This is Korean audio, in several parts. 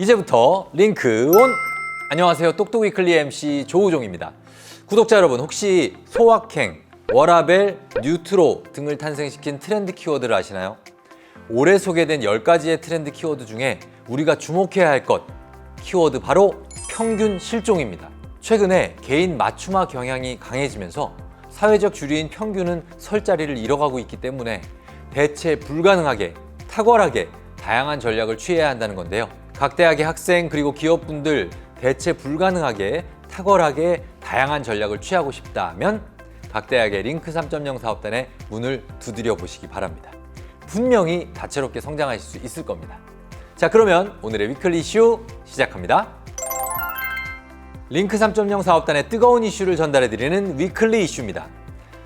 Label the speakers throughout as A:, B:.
A: 이제부터 링크 온! 안녕하세요. 똑똑위클리 MC 조우종입니다. 구독자 여러분, 혹시 소확행, 워라벨, 뉴트로 등을 탄생시킨 트렌드 키워드를 아시나요? 올해 소개된 10가지의 트렌드 키워드 중에 우리가 주목해야 할 것, 키워드 바로 평균 실종입니다. 최근에 개인 맞춤화 경향이 강해지면서 사회적 주류인 평균은 설 자리를 잃어가고 있기 때문에 대체 불가능하게, 탁월하게 다양한 전략을 취해야 한다는 건데요. 각 대학의 학생 그리고 기업분들 대체 불가능하게 탁월하게 다양한 전략을 취하고 싶다면 각 대학의 링크 3.0 사업단의 문을 두드려 보시기 바랍니다. 분명히 다채롭게 성장하실 수 있을 겁니다. 자, 그러면 오늘의 위클리 이슈 시작합니다. 링크 3.0 사업단의 뜨거운 이슈를 전달해 드리는 위클리 이슈입니다.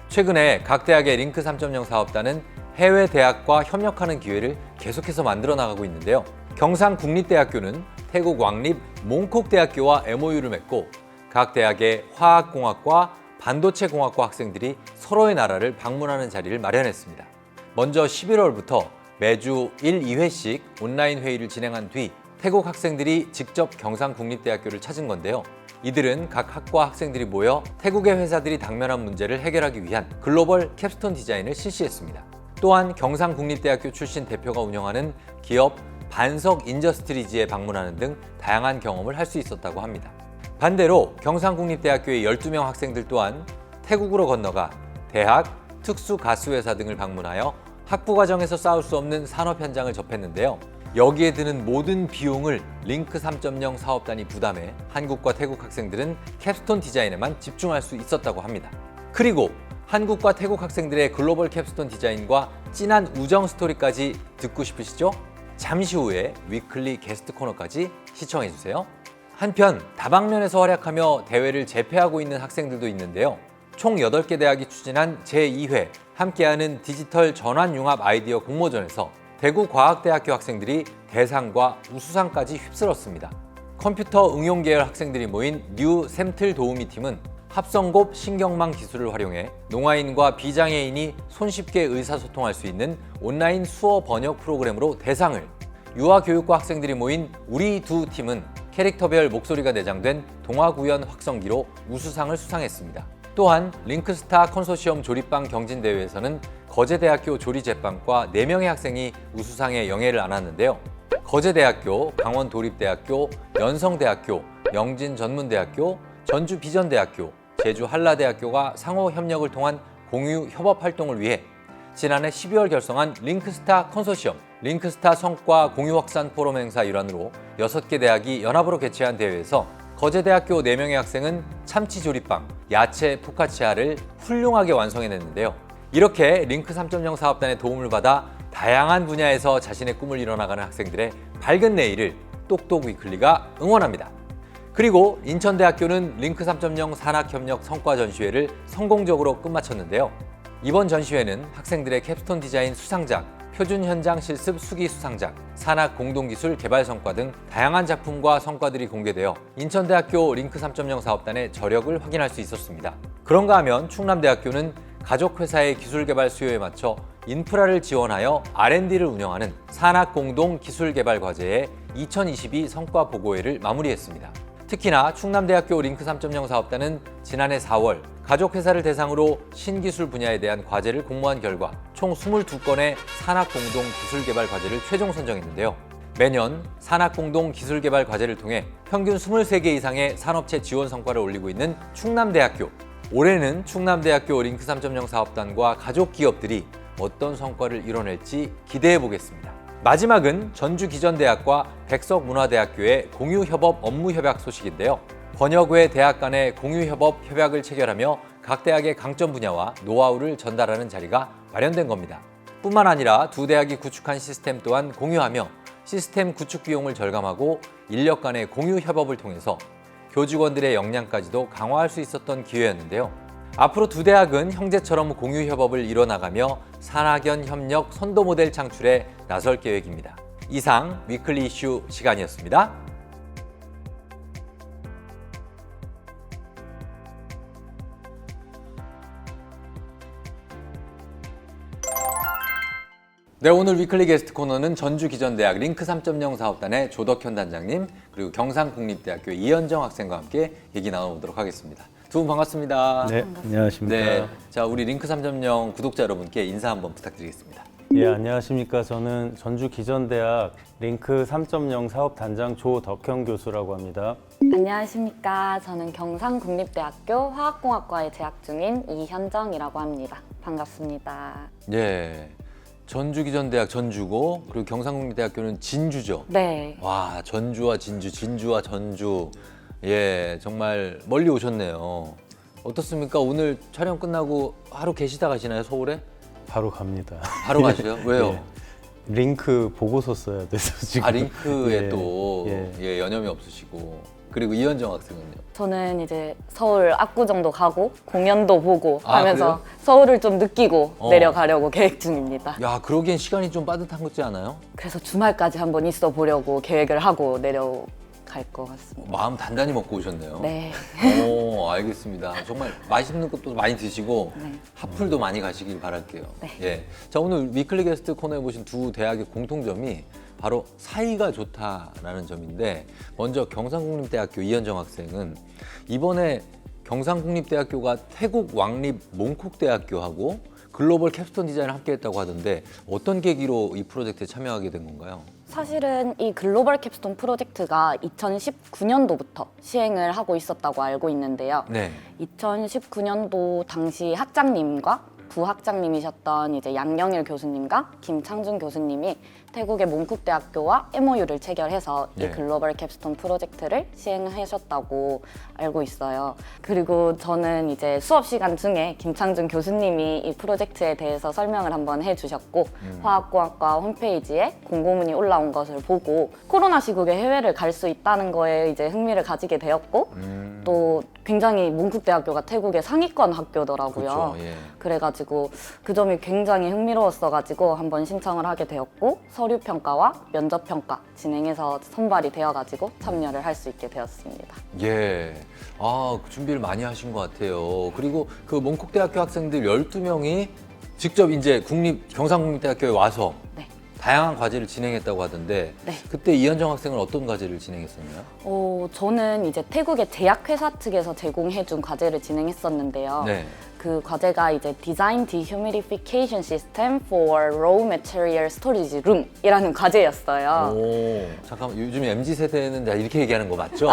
A: 최근에 각 대학의 링크 3.0 사업단은 해외 대학과 협력하는 기회를 계속해서 만들어 나가고 있는데요. 경상국립대학교는 태국 왕립 몽콕대학교와 MOU를 맺고 각 대학의 화학공학과 반도체공학과 학생들이 서로의 나라를 방문하는 자리를 마련했습니다. 먼저 11월부터 매주 1, 2회씩 온라인 회의를 진행한 뒤 태국 학생들이 직접 경상국립대학교를 찾은 건데요. 이들은 각 학과 학생들이 모여 태국의 회사들이 당면한 문제를 해결하기 위한 글로벌 캡스톤 디자인을 실시했습니다. 또한 경상국립대학교 출신 대표가 운영하는 기업 반석 인저스트리지에 방문하는 등 다양한 경험을 할 수 있었다고 합니다. 반대로 경상국립대학교의 12명 학생들 또한 태국으로 건너가 대학, 특수가스회사 등을 방문하여 학부 과정에서 싸울 수 없는 산업 현장을 접했는데요. 여기에 드는 모든 비용을 링크 3.0 사업단이 부담해 한국과 태국 학생들은 캡스톤 디자인에만 집중할 수 있었다고 합니다. 그리고 한국과 태국 학생들의 글로벌 캡스톤 디자인과 진한 우정 스토리까지 듣고 싶으시죠? 잠시 후에 위클리 게스트 코너까지 시청해 주세요. 한편 다방면에서 활약하며 대회를 재패하고 있는 학생들도 있는데요. 총 8개 대학이 추진한 제2회 함께하는 디지털 전환 융합 아이디어 공모전에서 대구 과학대학교 학생들이 대상과 우수상까지 휩쓸었습니다. 컴퓨터 응용 계열 학생들이 모인 뉴 샘틀 도우미 팀은 합성곱 신경망 기술을 활용해 농아인과 비장애인이 손쉽게 의사소통할 수 있는 온라인 수어 번역 프로그램으로 대상을 유아교육과 학생들이 모인 우리 두 팀은 캐릭터별 목소리가 내장된 동화구연 확성기로 우수상을 수상했습니다. 또한 링크스타 컨소시엄 조립방 경진대회에서는 거제대학교 조리제빵과 4명의 학생이 우수상에 영예를 안았는데요. 거제대학교, 강원도립대학교, 연성대학교, 영진전문대학교, 전주비전대학교, 제주 한라대학교가 상호 협력을 통한 공유 협업 활동을 위해 지난해 12월 결성한 링크스타 컨소시엄, 링크스타 성과 공유 확산 포럼 행사 일환으로 6개 대학이 연합으로 개최한 대회에서 거제대학교 4명의 학생은 참치 조립방, 야채 포카치아를 훌륭하게 완성해냈는데요. 이렇게 링크 3.0 사업단의 도움을 받아 다양한 분야에서 자신의 꿈을 이뤄나가는 학생들의 밝은 내일을 똑똑 위클리가 응원합니다. 그리고 인천대학교는 링크 3.0 산학협력 성과 전시회를 성공적으로 끝마쳤는데요. 이번 전시회는 학생들의 캡스톤 디자인 수상작, 표준 현장 실습 수기 수상작, 산학 공동기술 개발 성과 등 다양한 작품과 성과들이 공개되어 인천대학교 링크 3.0 사업단의 저력을 확인할 수 있었습니다. 그런가 하면 충남대학교는 가족회사의 기술 개발 수요에 맞춰 인프라를 지원하여 R&D를 운영하는 산학 공동 기술 개발 과제의 2022 성과 보고회를 마무리했습니다. 특히나 충남대학교 링크 3.0 사업단은 지난해 4월 가족회사를 대상으로 신기술 분야에 대한 과제를 공모한 결과 총 22건의 산학공동 기술개발 과제를 최종 선정했는데요. 매년 산학공동 기술개발 과제를 통해 평균 23개 이상의 산업체 지원 성과를 올리고 있는 충남대학교. 올해는 충남대학교 링크 3.0 사업단과 가족 기업들이 어떤 성과를 이뤄낼지 기대해 보겠습니다. 마지막은 전주기전대학과 백석문화대학교의 공유협업 업무협약 소식인데요. 번역 외 대학 간의 공유협업 협약을 체결하며 각 대학의 강점 분야와 노하우를 전달하는 자리가 마련된 겁니다. 뿐만 아니라 두 대학이 구축한 시스템 또한 공유하며 시스템 구축 비용을 절감하고 인력 간의 공유 협업을 통해서 교직원들의 역량까지도 강화할 수 있었던 기회였는데요. 앞으로 두 대학은 형제처럼 공유 협업을 이뤄나가며 산학연 협력 선도 모델 창출에 나설 계획입니다. 이상 위클리 이슈 시간이었습니다. 네, 오늘 위클리 게스트 코너는 전주기전대학 링크 3.0 사업단의 조덕현 단장님 그리고 경상국립대학교 이현정 학생과 함께 얘기 나눠보도록 하겠습니다. 두 분 반갑습니다.
B: 네, 안녕하십니까.
A: 네, 자 우리 링크 3.0 구독자 여러분께 인사 한번 부탁드리겠습니다.
B: 예, 안녕하십니까. 저는 전주 기전대학 링크 3.0 사업 단장 조덕형 교수라고 합니다.
C: 안녕하십니까. 저는 경상국립대학교 화학공학과에 재학 중인 이현정이라고 합니다. 반갑습니다.
A: 예, 전주기전대학 전주고 그리고 경상국립대학교는 진주죠.
C: 네.
A: 와, 전주와 진주, 진주와 전주. 예, 정말 멀리 오셨네요. 어떻습니까? 오늘 촬영 끝나고 하루 계시다 가시나요, 서울에?
B: 바로 갑니다.
A: 바로 가세요? 왜요?
B: 예. 링크 보고서 써야 돼서 지금.
A: 아 링크에
B: 예,
A: 또
B: 예.
A: 예, 연염이 없으시고 그리고 이현정 학생은요.
C: 저는 이제 서울 압구정도 가고 공연도 보고
A: 아,
C: 하면서
A: 그래요?
C: 서울을 좀 느끼고
A: 어.
C: 내려가려고 계획 중입니다.
A: 야 그러기엔 시간이 좀 빠듯한 것 같지 않아요?
C: 그래서 주말까지 한번 있어 보려고 계획을 하고 내려 갈 것 같습니다.
A: 마음 단단히 먹고 오셨네요.
C: 네.
A: 오 알겠습니다. 정말 맛있는 것도 많이 드시고
C: 네.
A: 핫플도 많이 가시길 바랄게요.
C: 네.
A: 예. 자 오늘 위클리 게스트 코너에 보신 두 대학의 공통점이 바로 사이가 좋다라는 점인데 먼저 경상국립대학교 이현정 학생은 이번에 경상국립대학교가 태국 왕립 몽콕대학교하고 글로벌 캡스톤 디자인을 함께했다고 하던데 어떤 계기로 이 프로젝트에 참여하게 된 건가요?
C: 사실은 이 글로벌 캡스톤 프로젝트가 2019년도부터 시행을 하고 있었다고 알고 있는데요.
A: 네.
C: 2019년도 당시 학장님과 부학장님이셨던 이제 양영일 교수님과 김창준 교수님이 태국의 몽쿡대학교와 MOU를 체결해서
A: 네.
C: 이 글로벌 캡스톤 프로젝트를 시행하셨다고 알고 있어요. 그리고 저는 이제 수업 시간 중에 김창준 교수님이 이 프로젝트에 대해서 설명을 한번 해주셨고 화학공학과 홈페이지에 공고문이 올라온 것을 보고 코로나 시국에 해외를 갈 수 있다는 거에 이제 흥미를 가지게 되었고
A: 음.
C: 또 굉장히 몽국대학교가 태국의 상위권 학교더라고요.
A: 그렇죠. 예.
C: 그래가지고 그 점이 굉장히 흥미로웠어가지고 한번 신청을 하게 되었고 서류 평가와 면접 평가 진행해서 선발이 되어가지고 참여를 할 수 있게 되었습니다.
A: 예. 아, 그 준비를 많이 하신 것 같아요. 그리고 그 몽콕대학교 학생들 12명이 직접 이제 국립, 경상국립대학교에 와서
C: 네.
A: 다양한 과제를 진행했다고 하던데
C: 네.
A: 그때 이현정 학생은 어떤 과제를 진행했었나요?
C: 어, 저는 이제 태국의 제약회사 측에서 제공해준 과제를 진행했었는데요.
A: 네.
C: 그 과제가 이제 Design Dehumidification System for Raw Material Storage Room이라는 과제였어요.
A: 오, 잠깐만. 요즘 MZ 세대는 다 이렇게 얘기하는 거 맞죠?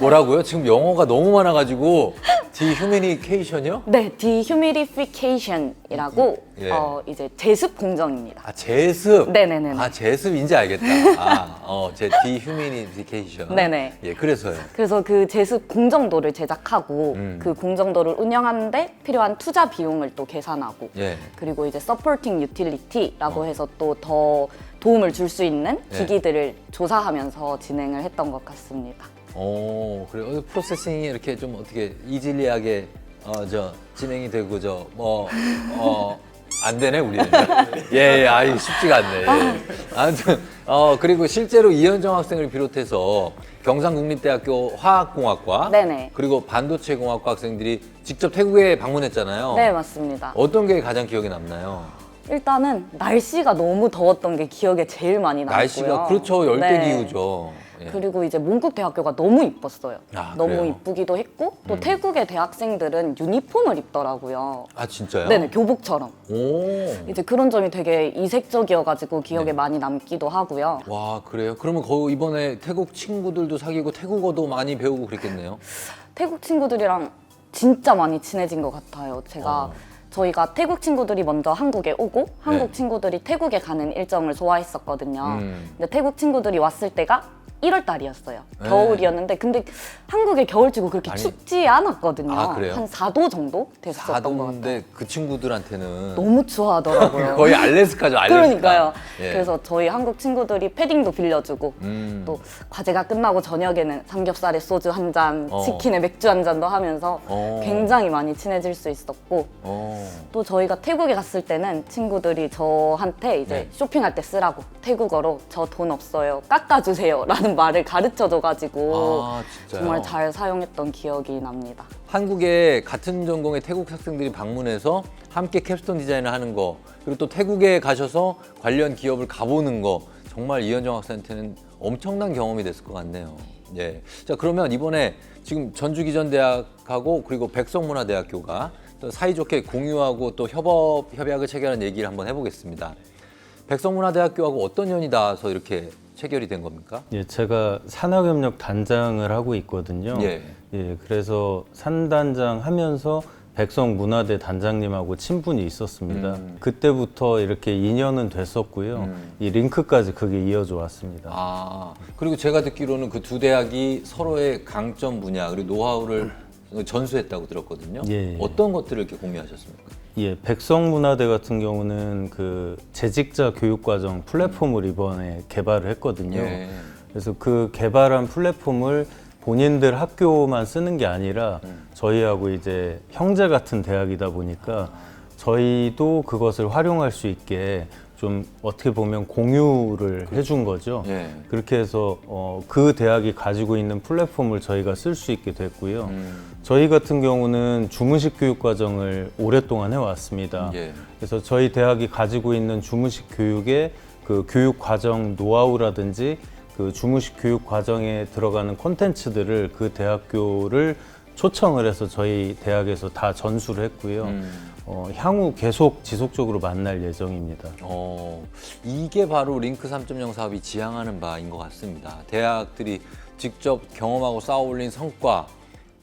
A: 뭐라고요? 지금 영어가 너무 많아가지고 디휴미니케이션이요?
C: 네, dehumidification이라고
A: 예.
C: 어, 이제 제습 공정입니다.
A: 아, 제습.
C: 네네네.
A: 아, 제습 인지 알겠다. 아, 어, 제 디휴미니케이션.
C: 네네.
A: 예, 그래서요.
C: 그래서 그 제습 공정도를 제작하고
A: 음.
C: 그 공정도를 운영하는데 필요한 투자 비용을 또 계산하고
A: 예.
C: 그리고 이제 supporting utility라고 해서 또 더 도움을 줄 수 있는
A: 네.
C: 기기들을 조사하면서 진행을 했던 것 같습니다.
A: 오, 그래. 어, 프로세싱이 이렇게 좀 어떻게 이질리하게 어, 저 진행이 되고 저 뭐 어. 안 되네 우리는 예, 예 아이 쉽지가 않네 예. 아무튼 어 그리고 실제로 이현정 학생을 비롯해서 경상국립대학교 화학공학과
C: 네네.
A: 그리고 반도체공학과 학생들이 직접 태국에 방문했잖아요
C: 네, 맞습니다.
A: 어떤 게 가장 기억에 남나요
C: 일단은 날씨가 너무 더웠던 게 기억에 제일 많이 남고요.
A: 날씨가 그렇죠 열대
C: 네.
A: 기후죠 예.
C: 그리고 이제 몽국 대학교가 너무 이뻤어요.
A: 아,
C: 너무
A: 그래요?
C: 이쁘기도 했고 또
A: 음.
C: 태국의 대학생들은 유니폼을 입더라고요.
A: 아 진짜요
C: 네네 교복처럼
A: 오
C: 이제 그런 점이 되게 이색적이어가지고 기억에
A: 네.
C: 많이 남기도 하고요.
A: 와 그래요? 그러면 거 이번에 태국 친구들도 사귀고 태국어도 많이 배우고 그랬겠네요.
C: 태국 친구들이랑 진짜 많이 친해진 것 같아요. 제가
A: 어.
C: 저희가 태국 친구들이 먼저 한국에 오고 한국
A: 네.
C: 친구들이 태국에 가는 일정을 소화했었거든요.
A: 음.
C: 근데 태국 친구들이 왔을 때가 1월 달이었어요.
A: 네.
C: 겨울이었는데 근데 한국의 겨울치고 그렇게
A: 아니,
C: 춥지 않았거든요.
A: 아, 그래요?
C: 한 4도 정도 됐었던 것 같아요.
A: 사도인데 그 친구들한테는
C: 너무 추워하더라고요.
A: 거의 알래스카죠, 알래스카.
C: 그러니까요.
A: 예.
C: 그래서 저희 한국 친구들이 패딩도 빌려주고
A: 음.
C: 또 과제가 끝나고 저녁에는 삼겹살에 소주 한 잔,
A: 어.
C: 치킨에 맥주 한 잔도 하면서
A: 어.
C: 굉장히 많이 친해질 수 있었고
A: 어.
C: 또 저희가 태국에 갔을 때는 친구들이 저한테 이제
A: 네.
C: 쇼핑할 때 쓰라고 태국어로 저 돈 없어요 깎아주세요 라는 말을 가르쳐 줘가지고
A: 아 진짜요?
C: 정말 잘 사용했던 기억이 납니다.
A: 한국에 같은 전공의 태국 학생들이 방문해서 함께 캡스톤 디자인을 하는 거 그리고 또 태국에 가셔서 관련 기업을 가보는 거 정말 이현정 학생한테는 엄청난 경험이 됐을 것 같네요. 예. 자 그러면 이번에 지금 전주기전대학하고 그리고 백성문화대학교가 또 사이좋게 공유하고 또 협업 협약을 체결한 얘기를 한번 해보겠습니다. 백성문화대학교하고 어떤 연이 닿아서 이렇게 체결이 된 겁니까?
B: 예, 제가 산학협력 단장을 하고 있거든요.
A: 예.
B: 예, 그래서 산단장 하면서 백성문화대 단장님하고 친분이 있었습니다.
A: 음.
B: 그때부터 이렇게 인연은 됐었고요.
A: 음.
B: 이 링크까지 그게 이어져 왔습니다.
A: 아 그리고 제가 듣기로는 그 두 대학이 서로의 강점 분야 그리고 노하우를 전수했다고 들었거든요.
B: 예.
A: 어떤 것들을 이렇게 공유하셨습니까?
B: 예, 백성문화대 같은 경우는 그 재직자 교육과정 플랫폼을 이번에 개발을 했거든요.
A: 예.
B: 그래서 그 개발한 플랫폼을 본인들 학교만 쓰는 게 아니라 저희하고 이제 형제 같은 대학이다 보니까 저희도 그것을 활용할 수 있게 좀 어떻게 보면 공유를 해준 거죠.
A: 예.
B: 그렇게 해서 어, 그 대학이 가지고 있는 플랫폼을 저희가 쓸 수 있게 됐고요.
A: 음,
B: 저희 같은 경우는 주무식 교육 과정을 오랫동안 해왔습니다.
A: 예.
B: 그래서 저희 대학이 가지고 있는 주무식 교육의 그 교육 과정 노하우라든지 그 주무식 교육 과정에 들어가는 콘텐츠들을 그 대학교를 초청을 해서 저희 대학에서 다 전수를 했고요.
A: 음.
B: 어, 향후 계속 지속적으로 만날 예정입니다.
A: 어, 이게 바로 링크 3.0 사업이 지향하는 바인 것 같습니다. 대학들이 직접 경험하고 쌓아올린 성과,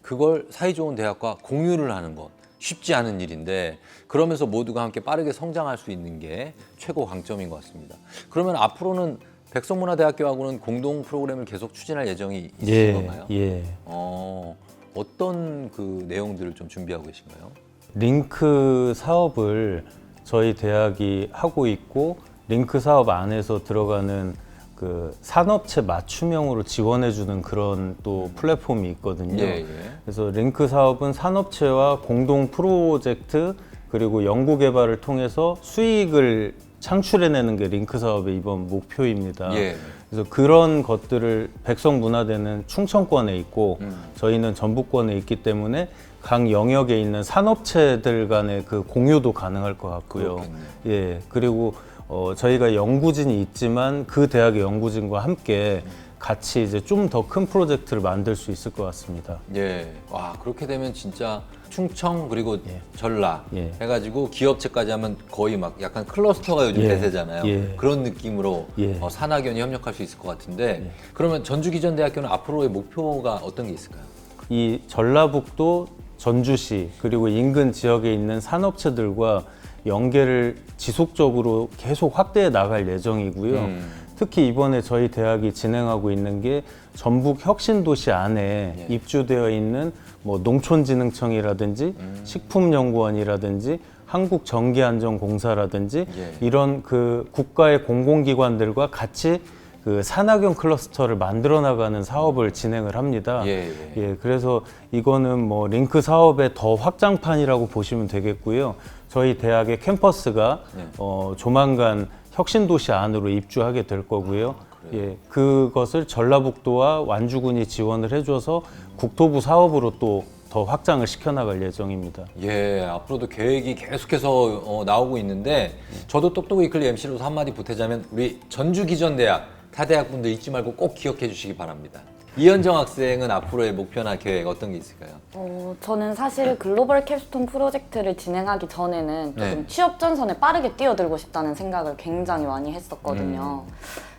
A: 그걸 사이좋은 대학과 공유를 하는 것. 쉽지 않은 일인데 그러면서 모두가 함께 빠르게 성장할 수 있는 게 최고 강점인 것 같습니다. 그러면 앞으로는 백성문화대학교하고는 공동 프로그램을 계속 추진할 예정이 있으신
B: 예,
A: 건가요?
B: 예.
A: 어, 어떤 그 내용들을 좀 준비하고 계신가요?
B: 링크 사업을 저희 대학이 하고 있고 링크 사업 안에서 들어가는 그 산업체 맞춤형으로 지원해주는 그런 또 플랫폼이 있거든요.
A: 예, 예.
B: 그래서 링크 사업은 산업체와 공동 프로젝트 그리고 연구 개발을 통해서 수익을 창출해내는 게 링크 사업의 이번 목표입니다.
A: 예.
B: 그래서 그런 것들을 백성 문화대는 충청권에 있고
A: 음.
B: 저희는 전북권에 있기 때문에 각 영역에 있는 산업체들 간의 그 공유도 가능할 것 같고요.
A: 그렇겠네요.
B: 예, 그리고 어, 저희가 연구진이 있지만 그 대학의 연구진과 함께 같이 이제 좀 더 큰 프로젝트를 만들 수 있을 것 같습니다.
A: 예. 와, 그렇게 되면 진짜 충청 그리고
B: 예.
A: 전라
B: 예.
A: 해가지고 기업체까지 하면 거의 막 약간 클러스터가 요즘
B: 예.
A: 대세잖아요.
B: 예.
A: 그런 느낌으로
B: 예.
A: 어, 산학연이 협력할 수 있을 것 같은데 그러면 전주기전대학교는 앞으로의 목표가 어떤 게 있을까요?
B: 이 전라북도 전주시 그리고 인근 지역에 있는 산업체들과 연계를 지속적으로 계속 확대해 나갈 예정이고요.
A: 음.
B: 특히 이번에 저희 대학이 진행하고 있는 게 전북 혁신도시 안에
A: 예.
B: 입주되어 있는 뭐 농촌진흥청이라든지
A: 음.
B: 식품연구원이라든지 한국전기안전공사라든지
A: 예.
B: 이런 그 국가의 공공기관들과 같이 그 산학연 클러스터를 만들어 나가는 사업을 진행을 합니다.
A: 예, 예.
B: 예, 그래서 이거는 뭐 링크 사업의 더 확장판이라고 보시면 되겠고요. 저희 대학의 캠퍼스가
A: 네.
B: 어, 조만간 혁신도시 안으로 입주하게 될 거고요.
A: 아,
B: 예, 그것을 전라북도와 완주군이 지원을 해줘서 국토부 사업으로 또 더 확장을 시켜나갈 예정입니다.
A: 예, 앞으로도 계획이 계속해서 어, 나오고 있는데 저도 똑똑 위클리 MC로서 한마디 보태자면 우리 전주기전대학 타대학 분들 잊지 말고 꼭 기억해 주시기 바랍니다. 이현정 학생은 앞으로의 목표나 계획 어떤 게 있을까요?
C: 어, 저는 사실 글로벌 캡스톤 프로젝트를 진행하기 전에는 조금
A: 네.
C: 취업 전선에 빠르게 뛰어들고 싶다는 생각을 굉장히 많이 했었거든요.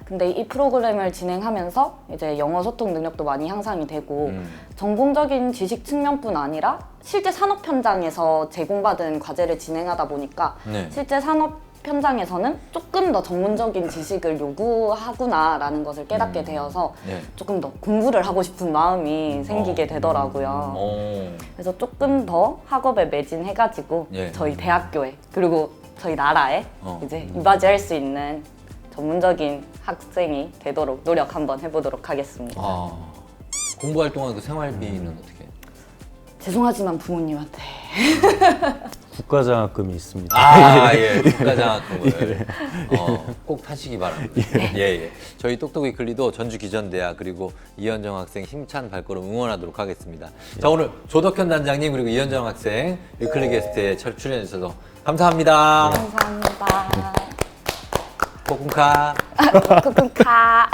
C: 근데 이 프로그램을 진행하면서 이제 영어 소통 능력도 많이 향상이 되고
A: 음.
C: 전공적인 지식 측면뿐 아니라 실제 산업 현장에서 제공받은 과제를 진행하다 보니까
A: 네.
C: 실제 산업 현장에서는 조금 더 전문적인 지식을 요구하구나라는 것을 깨닫게 되어서
A: 네.
C: 조금 더 공부를 하고 싶은 마음이 생기게 되더라고요.
A: 어,
C: 그래서 조금 더 학업에 매진해가지고
A: 예.
C: 저희 대학교에 그리고 저희 나라에
A: 어.
C: 이제 이바지할 수 있는 전문적인 학생이 되도록 노력 한번 해보도록 하겠습니다.
A: 아, 공부할 동안 그 생활비는 어떻게?
C: 죄송하지만 부모님한테
B: 국가장학금이 있습니다.
A: 아, 예. 국가장학금을 어, 꼭 타시기 바랍니다. 예, 예. 저희 똑똑이 클리도 전주 기전대학 그리고 이현정 학생 힘찬 발걸음 응원하도록 하겠습니다. 자, 오늘 조덕현 단장님 그리고 이현정 학생 위클리 게스트에 철- 출연해 주셔서 감사합니다.
C: 감사합니다.
A: 코쿤카.
C: 쿠쿠카.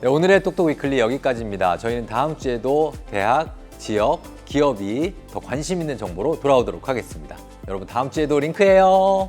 A: 네, 오늘의 똑똑 위클리 여기까지입니다. 저희는 다음 주에도 대학, 지역, 기업이 더 관심 있는 정보로 돌아오도록 하겠습니다. 여러분 다음 주에도 링크해요.